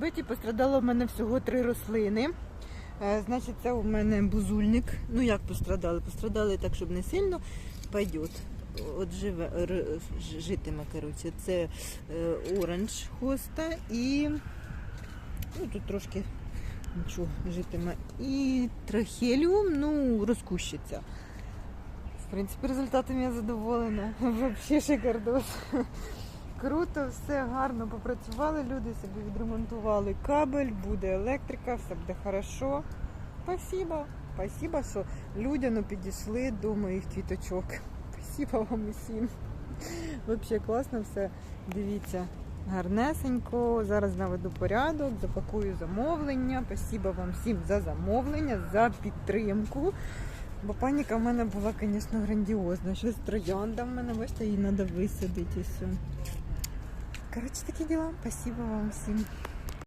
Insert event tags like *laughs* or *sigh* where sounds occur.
зробити. І пострадало в мене всього три рослини. Е, Значить, це у мене бузульник. Ну як пострадали? Пострадали так, щоб не сильно. Пойдет. От живе, р- житиме, коротше. Це е, оранж хоста і ну, тут трошки нічого житиме. І трахеліум, ну, розкущиться. В принципі, результатом я задоволена. *laughs* Взагалі шикардос. Круто, все гарно попрацювали, люди собі відремонтували кабель, буде електрика, все буде хорошо. Спасибо. Спасибо, що людяно підійшли до моїх квіточок. *laughs* Спасибо вам усім. Взагалі класно все. Дивіться, гарнесенько. Зараз наведу порядок, запакую замовлення. Спасибо вам всім за замовлення, за підтримку. Бо паніка в мене була, звісно, грандіозна. Щось троянда в мене, бачите, її треба висадити і все. Коротше, такие дела. Спасибо вам всім.